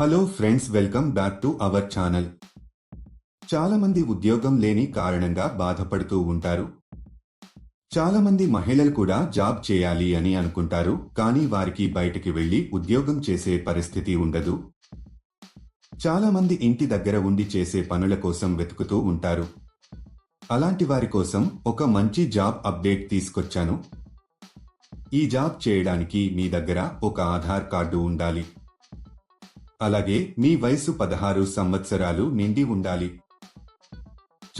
Hello friends welcome back to our channel చాలామంది ఉద్యోగం లేని కారణంగా బాధపడుతూ ఉంటారు. చాలామంది మహిళలు కూడా జాబ్ చేయాలి అని అనుకుంటారు కానీ వారికి బయటికి వెళ్ళి ఉద్యోగం చేసే పరిస్థితి ఉండదు. చాలామంది ఇంటి దగ్గర ఉండి చేసే పనుల కోసం వెతుకుతూ ఉంటారు. అలాంటి వారి కోసం ఒక మంచి జాబ్ అప్డేట్ తీసుకొచ్చాను. ఈ జాబ్ చేయడానికి మీ దగ్గర ఒక ఆధార్ కార్డు ఉండాలి. అలాగే మీ వయసు పదహారు సంవత్సరాలు నిండి ఉండాలి.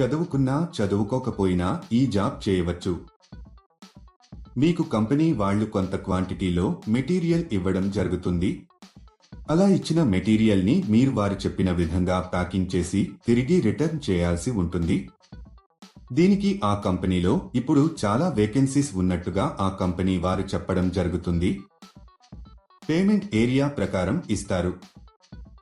చదువుకున్నా చదువుకోకపోయినా ఈ జాబ్ చేయవచ్చు. మీకు కంపెనీ వాళ్ళు కొంత క్వాంటిటీలో మెటీరియల్ ఇవ్వడం జరుగుతుంది. అలా ఇచ్చిన మెటీరియల్ని మీరు వారు చెప్పిన విధంగా ప్యాకింగ్ చేసి తిరిగి రిటర్న్ చేయాల్సి ఉంటుంది. దీనికి ఆ కంపెనీలో ఇప్పుడు చాలా వేకెన్సీస్ ఉన్నట్టుగా ఆ కంపెనీ వారు చెప్పడం జరుగుతుంది. పేమెంట్ ఏరియా ప్రకారం ఇస్తారు.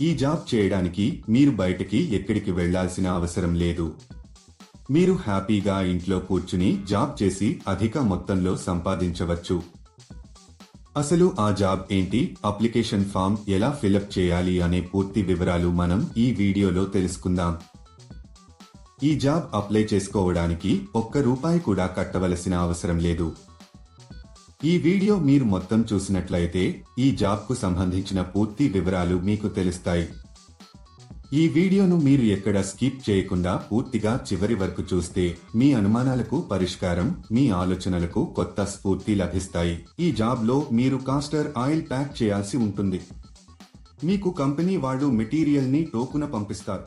ఈ జాబ్ చేయడానికి మీరు బయటకి ఎక్కడికి వెళ్ళాల్సిన అవసరం లేదు. మీరు హ్యాపీగా ఇంట్లో కూర్చుని జాబ్ చేసి అధిక మొత్తంలో సంపాదించవచ్చు. అసలు ఆ జాబ్ ఏంటి? అప్లికేషన్ ఫామ్ ఎలా ఫిలప్ చేయాలి అనే పూర్తి వివరాలు మనం ఈ వీడియోలో తెలుసుకుందాం. ఈ జాబ్ అప్లై చేసుకోవడానికి ఒక్క రూపాయి కూడా కట్టవలసిన అవసరం లేదు. ఈ వీడియో మీరు మొత్తం చూసినట్లయితే ఈ జాబ్కు సంబంధించిన పూర్తి వివరాలు మీకు తెలుస్తాయి. ఈ వీడియోను మీరు ఎక్కడ స్కిప్ చేయకుండా పూర్తిగా చివరి వరకు చూస్తే మీ అనుమానాలకు పరిష్కారం మీ ఆలోచనలకు కొత్త స్ఫూర్తి లభిస్తాయి. ఈ జాబ్లో మీరు కాస్టర్ ఆయిల్ ప్యాక్ చేయాల్సి ఉంటుంది. మీకు కంపెనీ వాళ్ళు మెటీరియల్ని టోకున పంపిస్తారు.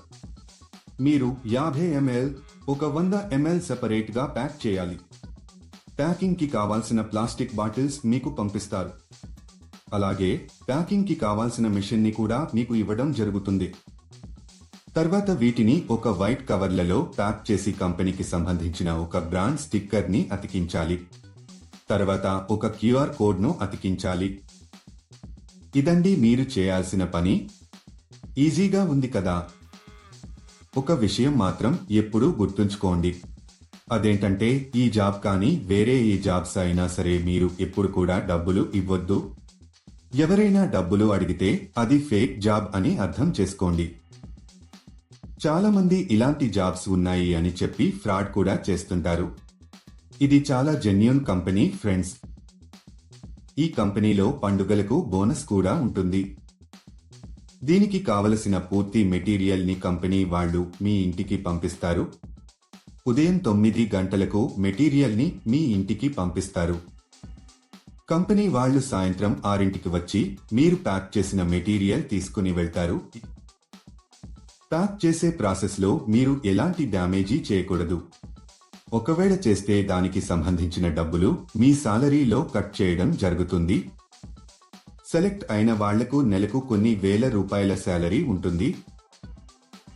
మీరు యాభై ఎంఎల్ ఒక వంద ఎంఎల్ సెపరేట్గా ప్యాక్ చేయాలి. ప్యాకింగ్కి కావాల్సిన ప్లాస్టిక్ బాటిల్స్ మీకు పంపిస్తారు. అలాగే ప్యాకింగ్కి కావాల్సిన మిషన్ని కూడా మీకు ఇవ్వడం జరుగుతుంది. తర్వాత వీటిని ఒక వైట్ కవర్లలో ప్యాక్ చేసి కంపెనీకి సంబంధించిన ఒక బ్రాండ్ స్టిక్కర్ని అతికించాలి. తర్వాత ఒక క్యూఆర్ కోడ్ను అతికించాలి. ఇదండి మీరు చేయాల్సిన పని. ఈజీగా ఉంది కదా. ఒక విషయం మాత్రం ఎప్పుడూ గుర్తుంచుకోండి. అదేంటంటే ఈ జాబ్ కానీ వేరే ఏ జాబ్స్ అయినా సరే మీరు ఎప్పుడు కూడా డబ్బులు ఇవ్వద్దు. ఎవరైనా డబ్బులు అడిగితే అది ఫేక్ జాబ్ అని అర్థం చేసుకోండి. చాలామంది ఇలాంటి జాబ్స్ ఉన్నాయి అని చెప్పి ఫ్రాడ్ కూడా చేస్తుంటారు. ఇది చాలా జెన్యున్ కంపెనీ ఫ్రెండ్స్. ఈ కంపెనీలో పండుగలకు బోనస్ కూడా ఉంటుంది. దీనికి కావలసిన పూర్తి మెటీరియల్ని కంపెనీ వాళ్ళు మీ ఇంటికి పంపిస్తారు. ఉదయం తొమ్మిది గంటలకు మెటీరియల్ని మీ ఇంటికి పంపిస్తారు. కంపెనీ వాళ్ళు సాయంత్రం ఆరింటికి వచ్చి మీరు ప్యాక్ చేసిన మెటీరియల్ తీసుకుని వెళ్తారు. ప్యాక్ చేసే ప్రాసెస్లో మీరు ఎలాంటి డ్యామేజీ చేయకూడదు. ఒకవేళ చేస్తే దానికి సంబంధించిన డబ్బులు మీ సాలరీలో కట్ చేయడం జరుగుతుంది. సెలెక్ట్ అయిన వాళ్ళకు నెలకు కొన్ని వేల రూపాయల శాలరీ ఉంటుంది.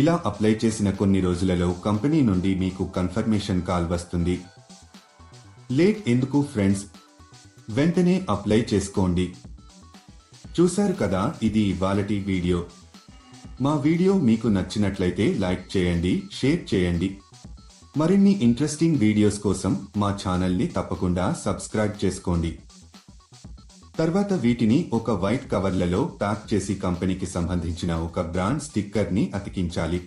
ఇలా అప్లై చేసిన కొన్ని రోజులలో కంపెనీ నుండి మీకు కన్ఫర్మేషన్ కాల్ వస్తుంది. లేట్ ఎందుకు ఫ్రెండ్స్? వెంటనే అప్లై చేసుకోండి. చూశారు కదా ఇది ఇవాళటి వీడియో. మా వీడియో మీకు నచ్చినట్లయితే లైక్ చేయండి షేర్ చేయండి. మరిన్ని ఇంట్రెస్టింగ్ వీడియోస్ కోసం మా ఛానల్ని తప్పకుండా సబ్స్క్రైబ్ చేసుకోండి. తర్వాత వీటిని ఒక వైట్ కవర్లలో ప్యాక్ చేసి కంపెనీకి సంబంధించిన ఒక బ్రాండ్ స్టిక్కర్ని అతికించాలి.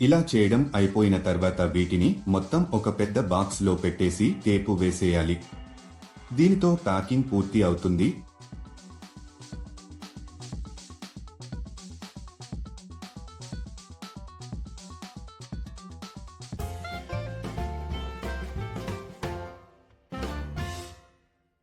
ఇలా చేయడం అయిపోయిన తర్వాత వీటిని మొత్తం ఒక పెద్ద బాక్స్లో పెట్టేసి టేపు వేసేయాలి. దీనితో ప్యాకింగ్ పూర్తి అవుతుంది.